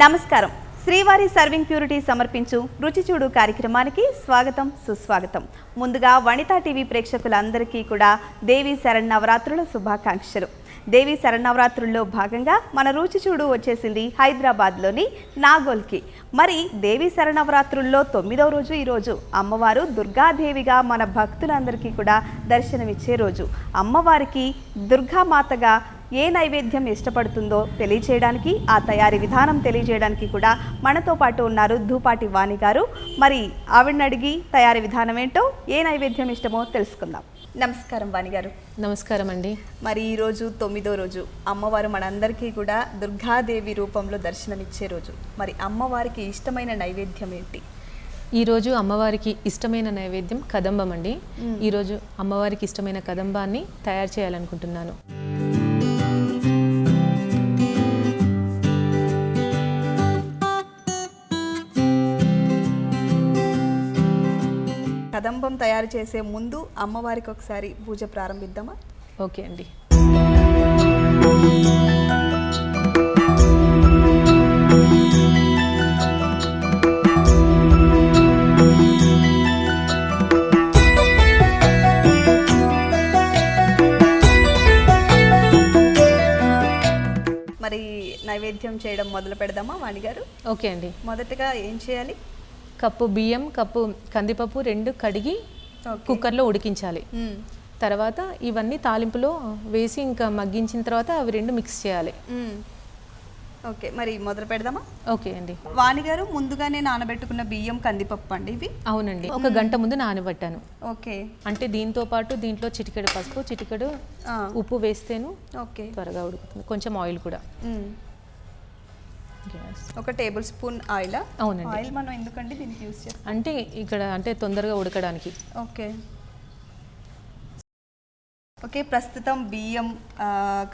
నమస్కారం. శ్రీవారి serving purity సమర్పించు రుచిచూడు కార్యక్రమానికి స్వాగతం సుస్వాగతం. ముందుగా వనితా టీవీ ప్రేక్షకులందరికీ కూడా దేవి శరణవరాత్రుల శుభాకాంక్షలు. దేవి శరణవరాత్రుల్లో భాగంగా మన రుచిచూడు వచ్చేసింది హైదరాబాద్లోని నాగోల్కి. మరి దేవి శరణవరాత్రుల్లో తొమ్మిదవ రోజు ఈరోజు అమ్మవారు దుర్గాదేవిగా మన భక్తులందరికీ కూడా దర్శనమిచ్చే రోజు. అమ్మవారికి దుర్గామాతగా ఏ నైవేద్యం ఇష్టపడుతుందో తెలియచేయడానికి ఆ తయారీ విధానం తెలియజేయడానికి కూడా మనతో పాటు ఉన్నారు ధూపాటి వాణి గారు. మరి ఆవిడని అడిగి తయారీ విధానం ఏంటో ఏ నైవేద్యం ఇష్టమో తెలుసుకుందాం. నమస్కారం వాణి గారు. నమస్కారం అండి. మరి ఈరోజు తొమ్మిదో రోజు అమ్మవారు మనందరికీ కూడా దుర్గాదేవి రూపంలో దర్శనమిచ్చే రోజు. మరి అమ్మవారికి ఇష్టమైన నైవేద్యం ఏంటి? ఈరోజు అమ్మవారికి ఇష్టమైన నైవేద్యం కదంబం అండి. ఈరోజు అమ్మవారికి ఇష్టమైన కదంబాన్ని తయారు చేయాలనుకుంటున్నాను. కదంబం తయారు చేసే ముందు అమ్మవారికి ఒకసారి పూజ ప్రారంభిద్దామా? ఓకే అండి. మరి నైవేద్యం చేయడం మొదలు పెడదామా వాణి గారు ఓకే అండి. మొదటగా ఏం చేయాలి? కప్పు బియ్యం కప్పు కందిపప్పు రెండు కడిగి కుక్కర్లో ఉడికించాలి. తర్వాత ఇవన్నీ తాలింపులో వేసి ఇంకా మగ్గించిన తర్వాత అవి రెండు మిక్స్ చేయాలి. ఓకే మరి మొదలు పెడదామా? ఓకే అండి. వాణి గారు ముందుగానే నానబెట్టుకున్న బియ్యం కందిపప్పు అండి ఇవి? అవునండి. ఒక గంట ముందు నానబెట్టాను. ఓకే. అంటే దీంతో పాటు దీంట్లో చిటికెడు పసుపు చిటికెడు ఉప్పు వేస్తేను ఓకే. త్వరగా ఉడుకుతుంది. కొంచెం ఆయిల్ కూడా. ఒక టేబుల్ స్పూన్ ఆయిల్? అవునండి. ఆయిల్ మనం ఎందుకండి దీనికి యూస్ చేస్తాం? అంటే ఇక్కడ అంటే తొందరగా ఉడకడానికి. ఓకే. ఓకే ప్రస్తుతం బియ్యం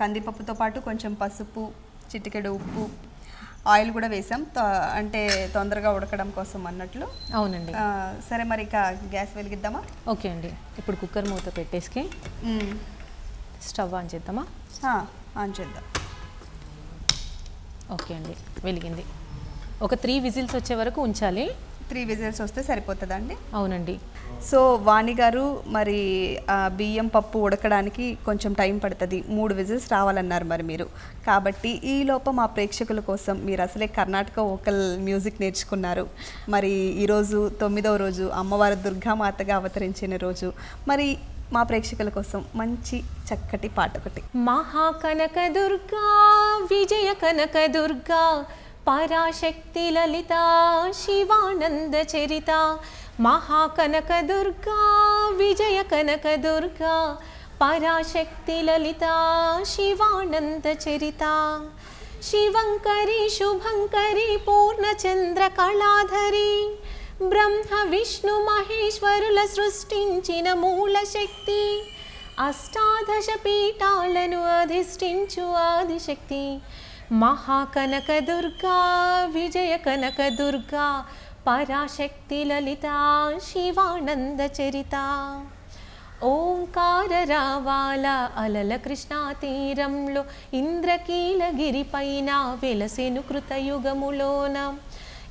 కందిపప్పుతో పాటు కొంచెం పసుపు చిటికెడు ఉప్పు ఆయిల్ కూడా వేసాం. అంటే తొందరగా ఉడకడం కోసం అన్నట్లు. అవునండి. సరే మరి ఇక గ్యాస్ వెలిగిద్దామా? ఓకే అండి. ఇప్పుడు కుక్కర్ మూత పెట్టేసి. స్టవ్ ఆన్ చేద్దామా? ఆన్ చేద్దాం. ఓకే అండి. వెలిగింది. ఒక త్రీ విజిల్స్ వచ్చే వరకు ఉంచాలి. త్రీ విజిల్స్ వస్తే సరిపోతుందండి. అవునండి. సో వాణి గారు మరి ఆ, బియ్యం పప్పు ఉడకడానికి కొంచెం టైం పడుతుంది. మూడు విజిల్స్ రావాలన్నారు మరి మీరు. కాబట్టి ఈ లోప మా ప్రేక్షకుల కోసం మీరు అసలే కర్ణాటక వోకల్ మ్యూజిక్ నేర్చుకున్నారు. మరి ఈరోజు తొమ్మిదవ రోజు అమ్మవారు దుర్గామాతగా అవతరించిన రోజు. మరి మా ప్రేక్షకుల కోసం మంచి చక్కటి పాట ఒకటి. మహాకనక దుర్గా విజయ కనక దుర్గా పరాశక్తి లలిత శివానంద చరిత మహాకనక దుర్గా విజయ కనక దుర్గా పరాశక్తి లలిత శివానంద చరిత. శివంకరి శుభంకరి పూర్ణచంద్ర కళాధరి బ్రహ్మ విష్ణు మహేశ్వరుల సృష్టించిన మూల శక్తి. అష్టాదశ పీఠాలను అధిష్ఠించు ఆదిశక్తి. మహాకనక దుర్గా విజయ కనక దుర్గా పరాశక్తి లలిత శివానంద చరిత. ఓంకార రావాల అలల కృష్ణా తీరంలో ఇంద్రకీలగిరిపైన వెలసెను కృతయుగములోన.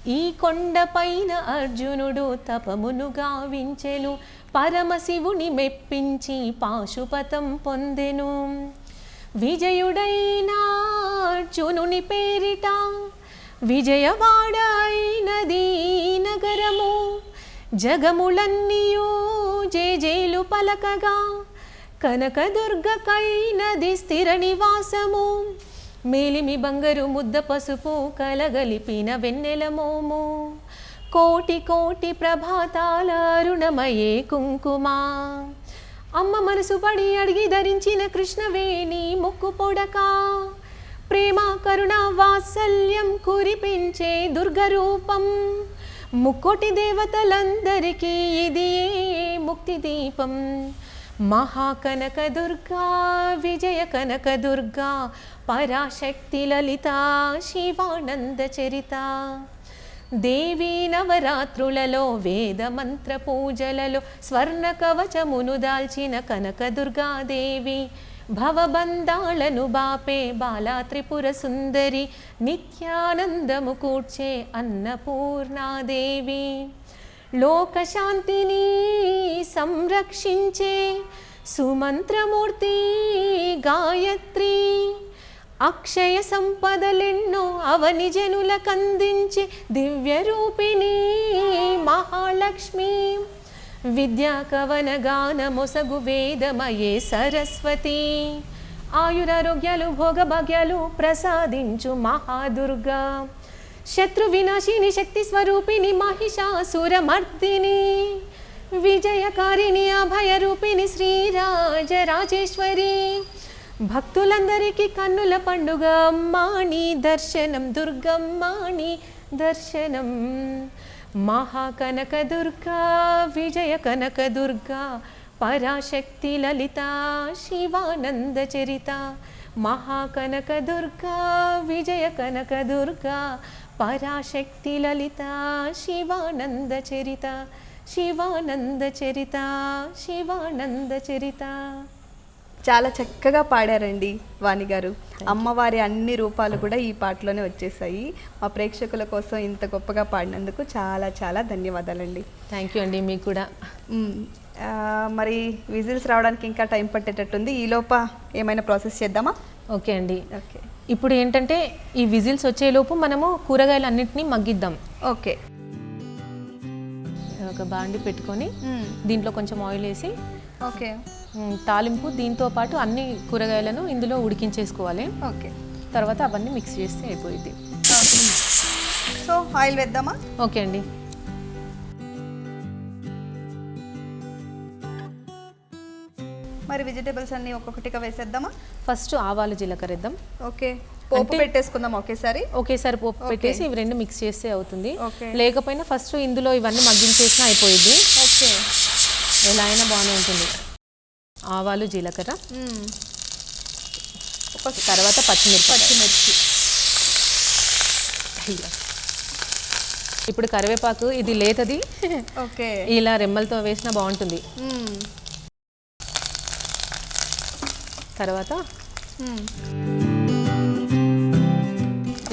ఈ కొండపైన అర్జునుడు తపమును గావించెను పరమశివుని మెప్పించి పాశుపతం పొందెను. విజయుడైన అర్జునుని పేరిట విజయవాడ అయినది ఈ నగరము. జగములన్నీయూ జేజేలు పలకగా కనకదుర్గకైనది స్థిర నివాసము. మేలిమి బంగరు ముద్ద పసుపు కలగలిపిన వెన్నెల మోము. కోటి కోటి ప్రభాతాల అరుణమయే కుంకుమ. అమ్మ మనసు పడి అడిగి ధరించిన కృష్ణవేణి ముక్కు పొడక. ప్రేమ కరుణ వాత్సల్యం కురిపించే దుర్గరూపం. ముక్కోటి దేవతలందరికీ ఇది ముక్తి దీపం? మహాకనక దుర్గా విజయ కనక దుర్గా పరాశక్తి లలిత శివానంద చరిత. దేవీ నవరాత్రులలో వేద మంత్ర పూజలలో స్వర్ణ కవచమును దాల్చిన కనక దుర్గాదేవి భవబంధాలను బాపే బాలా త్రిపుర సుందరి నిత్యానందము కూర్చే అన్నపూర్ణాదేవి. లోకశాంతిని సంరక్షించే సుమంత్రమూర్తి గాయత్రి. అక్షయ సంపదలెన్నో అవని జనులకందించే దివ్యరూపిణి మహాలక్ష్మి. విద్యా కవన గాన మొసగు వేదమయే సరస్వతి. ఆయురారోగ్యాలు భోగభాగ్యాలు ప్రసాదించు మహాదుర్గా. శత్రు వినాశిని శక్తి స్వరూపిణి మహిషాసురమర్దిని విజయకారిణి అభయ రూపిణి శ్రీరాజరాజేశ్వరి. భక్తులందరికీ కన్నుల పండుగ అమ్మాణి దర్శనం దుర్గమ్మాణి దర్శనం. మహాకనక దుర్గా విజయ కనక దుర్గా పరాశక్తి లలిత శివానంద చరిత. మహాకనక దుర్గా విజయ కనక దుర్గా పరాశక్తి లలిత శివానంద చరిత శివానంద చరిత శివానంద చరిత. చాలా చక్కగా పాడారండి వాణి గారు. అమ్మవారి అన్ని రూపాలు కూడా ఈ పాటలోనే వచ్చేసాయి. మా ప్రేక్షకుల కోసం ఇంత గొప్పగా పాడినందుకు చాలా చాలా ధన్యవాదాలండి. థ్యాంక్ యూ అండి మీకు కూడా. మరి విజిల్స్ రావడానికి ఇంకా టైం పట్టేటట్టుంది. ఈ లోప ఏమైనా ప్రాసెస్ చేద్దామా? ఓకే అండి. ఓకే. ఇప్పుడు ఏంటంటే ఈ విజిల్స్ వచ్చేలోపు మనము కూరగాయలు అన్నిటినీ మగ్గిద్దాం. ఓకే. ఒక బాండి పెట్టుకొని. దీంట్లో కొంచెం ఆయిల్ వేసి ఓకే. తాలింపు దీంతో పాటు అన్ని కూరగాయలను ఇందులో ఉడికించేసుకోవాలి. ఓకే. తర్వాత అవన్నీ మిక్స్ చేస్తే అయిపోయింది సో ఆయిల్ వేద్దామా? ఓకే అండి. మరి వెజిటేబుల్స్ అన్ని ఒక్కొక్కటిగా వేసేద్దామా? ఫస్ట్ ఆవాలు జీలకర్ర వేద్దాం ఓకే పోపు పెట్టేసుకుందాం ఒకేసారి? ఒకేసారి పోపు పెట్టేసి ఇవి రెండు మిక్స్ చేస్తే అవుతుంది. లేకపోయినా ఫస్ట్ ఇందులో ఇవన్నీ మగ్గించేసినా అయిపోయింది ఓకే. ఎలా అయినా బాగానే ఉంటుంది. ఆవాలు జీలకర్ర. తర్వాత పచ్చిమిర్చి. పచ్చిమిర్చి. ఇప్పుడు కరివేపాకు ఇది లేతది. ఓకే. ఇలా రెమ్మలతో వేసినా బాగుంటుంది. తర్వాత.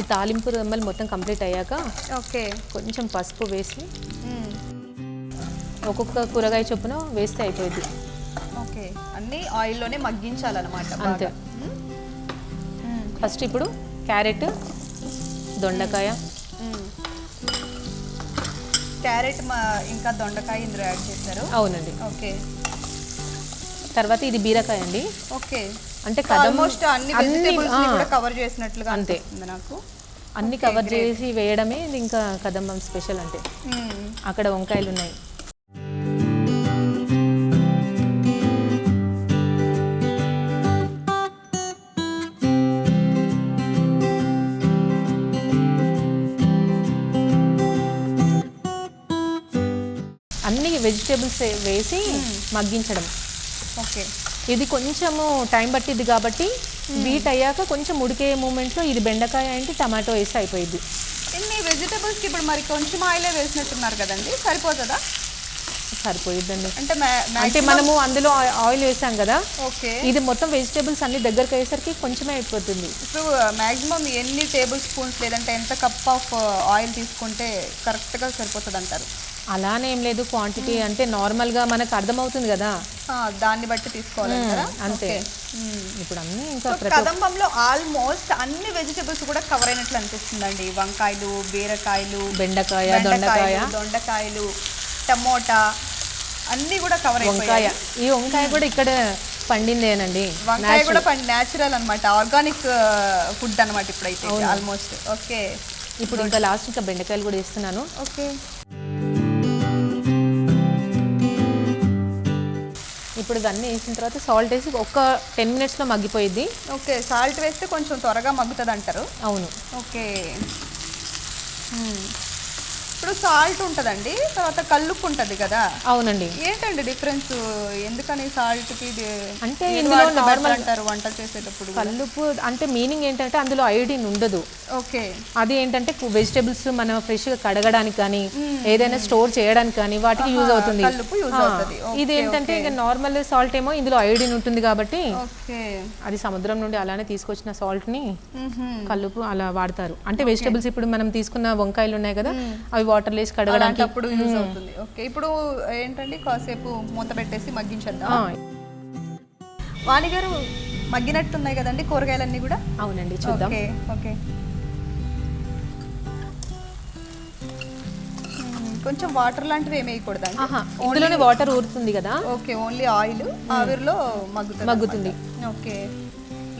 ఈ తాలింపు రెమ్మలు మొత్తం కంప్లీట్ అయ్యాక ఓకే. కొంచెం పసుపు వేసి. ఒక్కొక్క కూరగాయ చొప్పున వేస్తే అయిపోయింది ఓకే. అన్ని ఆయిల్లోనే మగ్గించాలన్నమాట అంతే. ఫస్ట్ ఇప్పుడు క్యారెట్ దొండకాయ. క్యారెట్ మా ఇంకా దొండకాయ ఇందులో యాడ్ చేశారు. అవునండి. ఓకే. తర్వాత ఇది బీరకాయ అండి. ఓకే. అంటే ఆల్మోస్ట్ అన్ని వెజిటేబుల్స్ కూడా కవర్ చేసినట్లుగా అంతే. నాకు. అన్ని కవర్ చేసి వేయడమే ఇది ఇంకా కదంబం స్పెషల్ అంటే. మ్మ్. అక్కడ వంకాయలు ఉన్నాయి. అన్ని వెజిటేబుల్స్ వేసి మగ్గించడం. ఓకే. ఇది కొంచెము టైం పట్టిద్ది కాబట్టి వీట్ అయ్యాక కొంచెం ఉడికే మూమెంట్లో ఇది బెండకాయ ఏంటి టమాటో వేసి అయిపోయింది ఇన్ని వెజిటేబుల్స్కి ఇప్పుడు మరి కొంచెం ఆయిలే వేసినట్టున్నారు కదండి సరిపోతుందా? సరిపోయిద్దండి. అంటే అంటే మనము అందులో ఆయిల్ వేసాం కదా ఓకే. ఇది మొత్తం వెజిటేబుల్స్ అన్ని దగ్గరకు అయ్యేసరికి కొంచెమే అయిపోతుంది. ఇప్పుడు మాక్సిమం ఎన్ని టేబుల్ స్పూన్స్ లేదంటే ఎంత కప్ ఆఫ్ ఆయిల్ తీసుకుంటే కరెక్ట్గా సరిపోతుంది అంటారు అలానే ఏం లేదు క్వాంటిటీ అంటే నార్మల్గా మనకు అర్థమవుతుంది కదా. దాన్ని బట్టి తీసుకోవాలంటారా మ్మ్, అంతే. ఇప్పుడు అన్నీ ఇంకా కదంబంలో ఆల్మోస్ట్ అన్ని వెజిటేబుల్స్ కూడా కవర్ అయినట్లు అనిపిస్తుందండి. వంకాయలు బీరకాయలు బెండకాయ దొండకాయ. దొండకాయలు టమోటా అన్ని కూడా కవర్ వంకాయ. ఈ వంకాయ కూడా ఇక్కడ పండిందేనండి. వంకాయ కూడా పండి న్యాచురల్ అనమాట ఆర్గానిక్ ఫుడ్ అనమాట ఇప్పుడైతే ఆల్మోస్ట్ ఓకే. ఇప్పుడు ఇంకా లాస్ట్ ఇంకా బెండకాయలు కూడా వేస్తున్నాను. ఓకే. ఇప్పుడు ఇవన్నీ వేసిన తర్వాత సాల్ట్ వేసి ఒక్క టెన్ మినిట్స్లో మగ్గిపోయిద్ది. ఓకే సాల్ట్ వేస్తే కొంచెం త్వరగా మగ్గుతుంది అంటారు అవును. ఓకే. ఇప్పుడు సాల్ట్ ఉంటుందండి తర్వాత కల్లుప్పు ఉంటుంది కదా. అవునండి. ఏంటండి డిఫరెన్స్ ఎందుకని సాల్ట్కి అంటే ఇందులో normal- అంటారు వంట చేసేటప్పుడు కల్లుపు అంటే మీనింగ్ ఏంటంటే అందులో ఐడిన్ ఉండదు. ఓకే. అది ఏంటంటే వెజిటేబుల్స్ మనం ఫ్రెష్గా కడగడానికి కానీ ఏదైనా స్టోర్ చేయడానికి కానీ వాటికి యూజ్ అవుతుంది. కల్లుప్పు. ఇది ఏంటంటే ఇక నార్మల్ సాల్ట్ ఏమో ఇందులో ఐడిన్ ఉంటుంది కాబట్టి అది సముద్రం నుండి అలానే తీసుకొచ్చిన సాల్ట్ని కల్లుపు అలా వాడతారు. అంటే వెజిటేబుల్స్ ఇప్పుడు మనం తీసుకున్న వంకాయలు ఉన్నాయి కదా అవి వాటర్ వేసి కడగడానికి. అలాంటప్పుడు యూజ్ అవుతుంది. ఓకే ఇప్పుడు ఏంటండి కాసేపు మూత పెట్టేసి మగ్గించేద్దాం. వాణి గారు మగ్గినట్టున్నాయి కదండి కూరగాయలన్నీ కూడా? అవునండి చూద్దాం. Okay okay. కొంచెం వాటర్ లాంటివి ఏమి వేయకూడదా ఇందులోనే వాటర్ ఊరుతుంది కదా? Okay only oil. ఆవిరిలో మగ్గుతుంది మగ్గుతుంది. ఓకే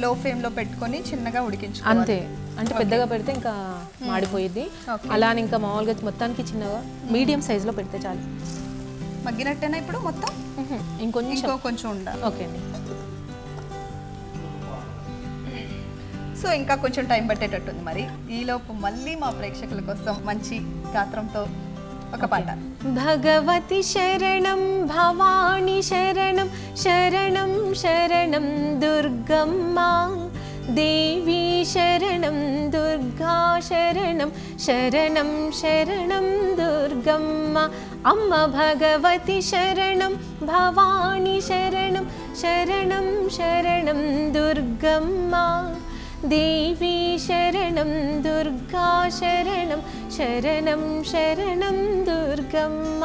లో ఫ్లేమ్లో పెట్టుకొని చిన్నగా ఉడికించుకోవాలి. అంతే. అంటే పెద్దగా పెడితే ఇంకా మాడిపోయిద్ది. Okay. అలా ఇంకా మామూలుగా మొత్తానికి చిన్నగా మీడియం సైజ్లో పెడితే చాలు. మగ్గినట్టేనా ఇప్పుడు మొత్తం. ఇంకొంచెం. ఇంకో కొంచెం ఉండాలి ఓకే అండి. సో ఇంకా కొంచెం టైం పట్టేటట్టుంది మరి. ఈలోపు మళ్ళీ మా ప్రేక్షకుల కోసం మంచి గాత్రంతో ఒక పాట. భగవతి శరణం భవాని శరణం శరణం శరణం దుర్గమ్మ. దేవి శరణం దుర్గా శరణం శరణం శరణం దుర్గమ్మ అమ్మ భగవతి శరణం భవాని శరణం శరణం శరణం దుర్గమ్మ దేవి శరణం దుర్గా శరణం శరణం శరణం దుర్గమ్మ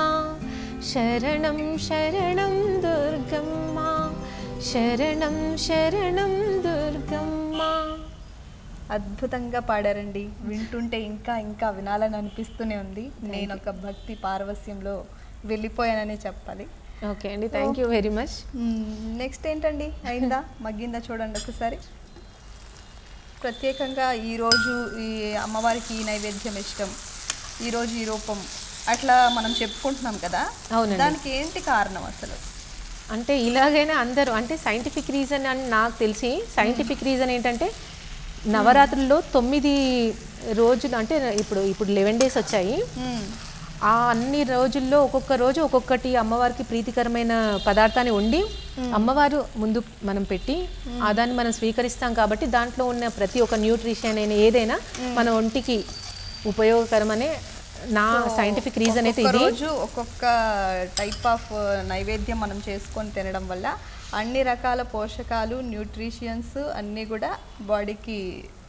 శరణం శరణం దుర్గమ్మ శరణం శరణం దుర్గమ్మ అద్భుతంగా పాడారండి. వింటుంటే ఇంకా ఇంకా వినాలని అనిపిస్తూనే ఉంది. నేను ఒక భక్తి పారవస్యంలో వెళ్ళిపోయానని చెప్పాలి. ఓకే అండి. Thank you very much next ఏంటండి? అయిందా? మగ్గిందా చూడండి ఒకసారి. ప్రత్యేకంగా ఈరోజు ఈ అమ్మవారికి ఈ నైవేద్యం ఇష్టం. ఈరోజు ఈ రూపం. అట్లా మనం చెప్పుకుంటున్నాం కదా. దానికి ఏంటి కారణం అసలు? అంటే ఇలాగైనా అందరూ అంటే సైంటిఫిక్ రీజన్ అని నాకు తెలిసి సైంటిఫిక్ రీజన్ ఏంటంటే నవరాత్రుల్లో తొమ్మిది రోజులు అంటే ఇప్పుడు ఇప్పుడు లెవెన్ డేస్ వచ్చాయి. ఆ అన్ని రోజుల్లో ఒక్కొక్క రోజు ఒక్కొక్కటి అమ్మవారికి ప్రీతికరమైన పదార్థాన్ని వండి అమ్మవారు ముందు మనం పెట్టి ఆ దాన్ని మనం స్వీకరిస్తాం కాబట్టి దాంట్లో ఉన్న ప్రతి ఒక్క న్యూట్రిషన్ అయినా ఏదైనా మన ఒంటికి ఉపయోగకరమనే నా సైంటిఫిక్ రీజన్ అయితే ఇది. రోజు ఒక్కొక్క టైప్ ఆఫ్ నైవేద్యం మనం చేసుకొని తినడం వల్ల అన్ని రకాల పోషకాలు న్యూట్రిషియన్స్ అన్నీ కూడా బాడీకి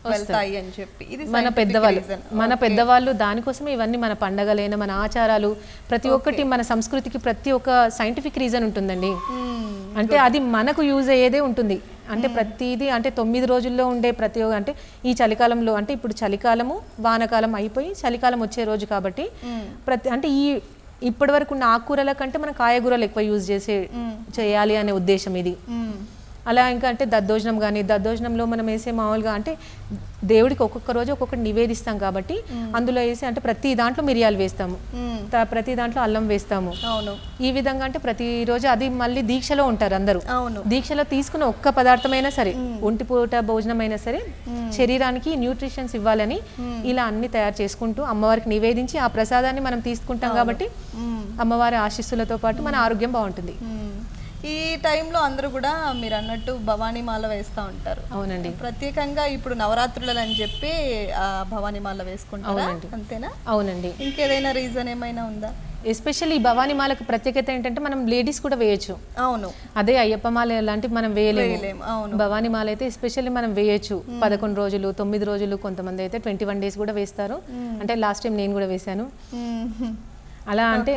వెళ్తాయి అని చెప్పి. ఇది మన పెద్దవాళ్ళు. మన పెద్దవాళ్ళు దానికోసమే ఇవన్నీ మన పండగలైన మన ఆచారాలు ప్రతి ఒక్కటి మన సంస్కృతికి ప్రతి ఒక్క సైంటిఫిక్ రీజన్ ఉంటుందండి. మ్మ్. అంటే అది మనకు యూజ్ అయ్యేదే ఉంటుంది. అంటే ప్రతిదీ అంటే తొమ్మిది రోజుల్లో ఉండే ప్రతి ఒక్క- అంటే ఈ చలికాలంలో అంటే ఇప్పుడు చలికాలము వానకాలం అయిపోయి చలికాలం వచ్చే రోజు కాబట్టి ప్రతి అంటే ఈ ఇప్పటి వరకు ఉన్న ఆకుకూరల కంటే మనం కాయగూరలు ఎక్కువ యూజ్ చేసే చేయాలి అనే ఉద్దేశం ఇది. అలా ఇంకా అంటే దద్దోజనం కానీ దద్దోజనంలో మనం వేసే మామూలుగా అంటే దేవుడికి ఒక్కొక్క రోజు ఒక్కొక్కటి నివేదిస్తాం కాబట్టి అందులో వేసి అంటే ప్రతి దాంట్లో మిరియాలు వేస్తాము. ప్రతి దాంట్లో అల్లం వేస్తాము. అవును. ఈ విధంగా అంటే ప్రతిరోజు అది మళ్ళీ దీక్షలో ఉంటారు అందరూ. అవును. దీక్షలో తీసుకున్న ఒక్క పదార్థమైనా సరే ఒంటి పూట భోజనం అయినా సరే శరీరానికి న్యూట్రిషన్స్ ఇవ్వాలని ఇలా అన్ని తయారు చేసుకుంటూ అమ్మవారికి నివేదించి ఆ ప్రసాదాన్ని మనం తీసుకుంటాం కాబట్టి మ్మ్. అమ్మవారి ఆశీస్సులతో పాటు మన ఆరోగ్యం బాగుంటుంది. ఈ టైంలో అందరూ కూడా మీరు అన్నట్టు భవానీ మాల వేస్తూ ఉంటారు. అవునండి. ప్రత్యేకంగా ఇప్పుడు నవరాత్రులు అని చెప్పి ఆ భవానీ మాల వేసుకుంటారా. అంతేనా? అవునండి. ఇంకేదైనా రీజన్ ఏమైనా ఉందా? ఎస్పెషల్లీ ఈ భవానీ మాలకు ప్రత్యేకత ఏంటంటే మనం లేడీస్ కూడా వేయొచ్చు. అవును. అదే అయ్యప్ప మాల లాంటివి మనం వేయలేము. భవానీ మాల అయితే ఎస్పెషల్లీ మనం వేయొచ్చు. పదకొండు రోజులు తొమ్మిది రోజులు కొంతమంది అయితే ట్వంటీ వన్ డేస్ కూడా వేస్తారు. అంటే లాస్ట్ టైం నేను కూడా వేశాను. అలా అంటే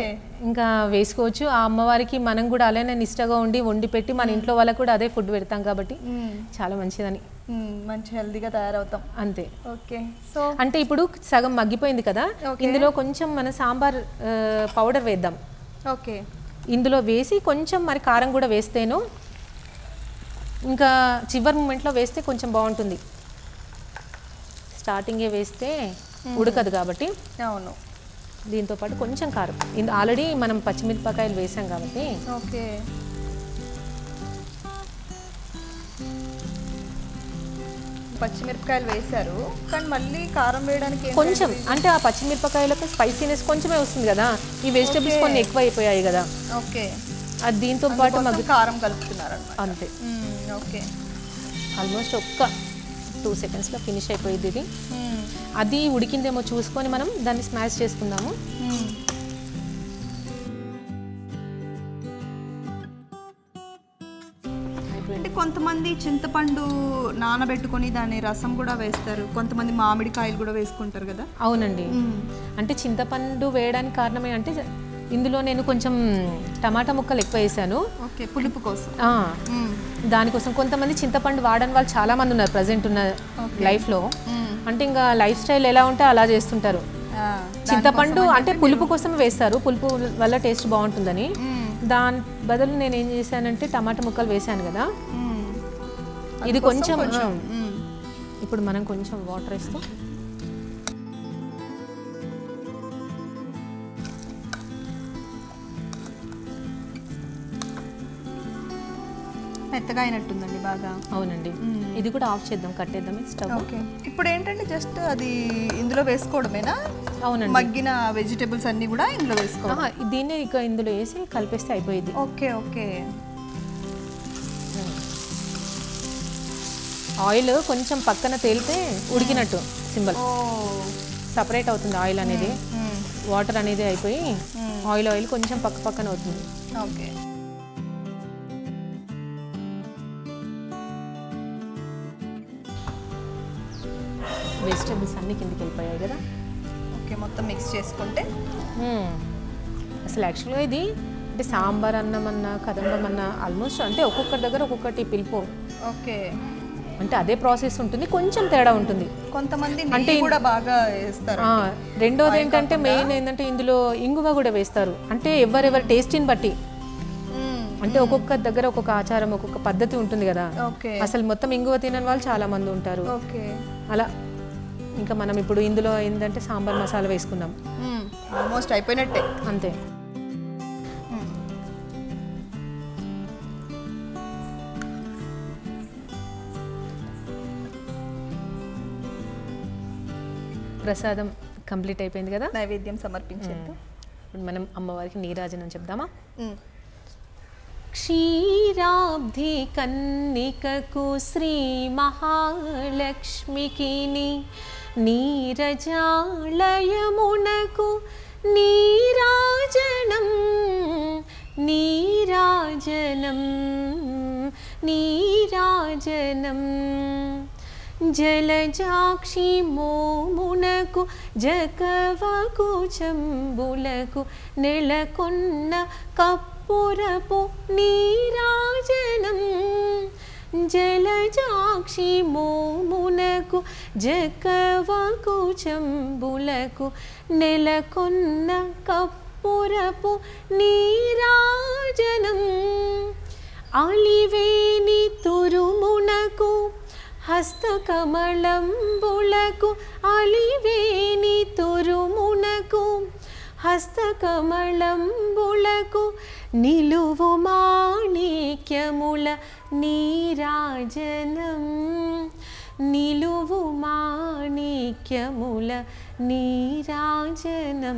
ఇంకా వేసుకోవచ్చు. ఆ అమ్మవారికి మనం కూడా అలానే నిష్టగా ఉండి వండి పెట్టి మన ఇంట్లో వాళ్ళకు కూడా అదే ఫుడ్ పెడతాం కాబట్టి. చాలా మంచిదని. మంచి హెల్దీగా తయారవుతాం. అంతే. ఓకే. సో అంటే ఇప్పుడు సగం మగ్గిపోయింది కదా. ఇందులో కొంచెం మన సాంబార్ పౌడర్ వేద్దాం. ఓకే. ఇందులో వేసి కొంచెం మరి కారం కూడా వేస్తేను ఇంకా చివరి మూమెంట్లో వేస్తే కొంచెం బాగుంటుంది. స్టార్టింగే వేస్తే ఉడకదు కాబట్టి. అవును. దీంతో పాటు కొంచెం కారం. ఇది ఆల్రెడీ మనం పచ్చిమిరపకాయలు వేసాం కాబట్టి. ఓకే. పచ్చిమిరపకాయలు వేశారు. కానీ మళ్ళీ కారం వేయడానికి కొంచెం. అంటే ఆ పచ్చిమిరపకాయలకు స్పైసీనెస్ కొంచెమే వస్తుంది కదా. ఈ వెజిటబుల్స్ కొన్ని ఎక్కువ అయిపోయాయి కదా. ఓకే. అది దీంతో పాటు మగ్గు కారం కలుపుతున్నారు అంతే. ఓకే. ఆల్మోస్ట్ ఒక్క టూ సెకండ్స్లో ఫినిష్ అయిపోయింది ఇది. అది ఉడికిందేమో చూసుకొని మనం దాన్ని స్మాష్ చేసుకుందాము. అంటే కొంతమంది చింతపండు నానబెట్టుకొని దాని రసం కూడా వేస్తారు. కొంతమంది మామిడికాయలు కూడా వేసుకుంటారు కదా? అవునండి. అంటే చింతపండు వేయడానికి కారణమే అంటే ఇందులో నేను కొంచెం టమాటా ముక్కలు ఎక్కువ వేసాను. ఓకే పులుపు కోసం. దానికోసం కొంతమంది చింతపండు వాడని వాళ్ళు చాలా మంది ఉన్నారు ప్రజెంట్ ఉన్న లైఫ్లో అంటే ఇంకా లైఫ్ స్టైల్ ఎలా ఉంటే అలా చేస్తుంటారు. చింతపండు అంటే పులుపు కోసం వేస్తారు. పులుపు వల్ల టేస్ట్ బాగుంటుందని. దాని బదులు నేను ఏం చేశానంటే టమాటా ముక్కలు వేసాను కదా. ఇది కొంచెం ఇప్పుడు మనం కొంచెం వాటర్ వేస్తూ. మెత్తగా అయినట్టుందండి బాగా. అవునండి. ఇది కూడా ఆఫ్ చేద్దాం కట్టేద్దాం స్టవ్. ఓకే. ఇప్పుడు ఏంటంటే జస్ట్ అది ఇందులో వేసుకోవడమేనా? అవునండి. మగ్గిన వెజిటేబుల్స్ అన్ని కూడా ఇందులో వేసుకోవడం. ఆహా, దీన్నే ఇక ఇందులో వేసి కలిపేస్తే అయిపోయింది. Okay okay. ఆయిల్ కొంచెం పక్కన తేలితే ఉడికినట్టు సింబల్. సపరేట్ అవుతుంది ఆయిల్ అనేది. వాటర్ అనేది అయిపోయి ఆయిల్ ఆయిల్ కొంచెం పక్క పక్కన అవుతుంది. ఓకే. వెజిటేబుల్స్ అన్ని కిందికి వెళ్ళిపోయాయి కదా? ఓకే మొత్తం మిక్స్ చేసుకుంటే. అసలు యాక్చువల్గా ఇది అంటే సాంబార్ అన్నం అన్నా కదంబం అన్నా ఆల్మోస్ట్ అంటే ఒక్కొక్కరి దగ్గర ఒక్కొక్కటి పిలుపు. ఓకే. అంటే అదే ప్రాసెస్ ఉంటుంది కొంచెం తేడా ఉంటుంది. కొంతమంది నెయ్యి కూడా బాగా వేస్తారు. రెండోది ఏంటంటే మెయిన్ ఏంటంటే ఇందులో ఇంగువ కూడా వేస్తారు. అంటే ఎవరెవరి టేస్ట్ని బట్టి. అంటే ఒక్కొక్క దగ్గర ఒక్కొక్క ఆచారం ఒక్కొక్క పద్ధతి ఉంటుంది కదా. అసలు మొత్తం ఇంగువ తినని వాళ్ళు చాలా మంది ఉంటారు. ఓకే. అలా ఇంకా మనం ఇప్పుడు ఇందులో ఏంటంటే సాంబార్ మసాలా వేసుకుందాం. ఆల్మోస్ట్ అయిపోయినట్టే. అంతే. ప్రసాదం కంప్లీట్ అయిపోయింది కదా? నైవేద్యం సమర్పించేద్దాం. ఇప్పుడు మనం అమ్మవారికి నీరాజనం చెప్దామా. క్షీరాబ్ధి కన్నికకు శ్రీ మహాలక్ష్మికి నీరజాళయమునకు నీరాజనం నీరాజనం నీరాజనం. జలజాక్షి మోమునకు జకవకు చంబులకు నెలకొన్న కప్పురపు నీరాజనం జలజాక్షి మోమునకు జకవకు చంబులకు నెలకొన్న కప్పురపు నీరాజనం అలివేని తురుమునకు హస్తకమలంబులకు అలివేని తురుమునకు ഹസ്തകമളംബുളകു നിലുവുമാണിക്യമുള നീരാജനം. നിലുവുമാണിക്യമുല നീരാജനം.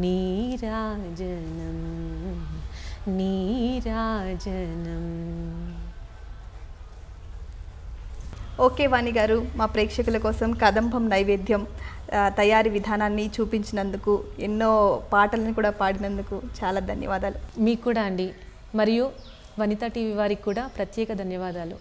നീരാജനം. നീരാജനം. ఓకే వాణి గారు మా ప్రేక్షకుల కోసం కదంబం నైవేద్యం తయారీ విధానాన్ని చూపించినందుకు ఎన్నో పాటలను కూడా పాడినందుకు చాలా ధన్యవాదాలు. మీకు కూడా అండి. మరియు వనితా టీవీ వారికి కూడా ప్రత్యేక ధన్యవాదాలు.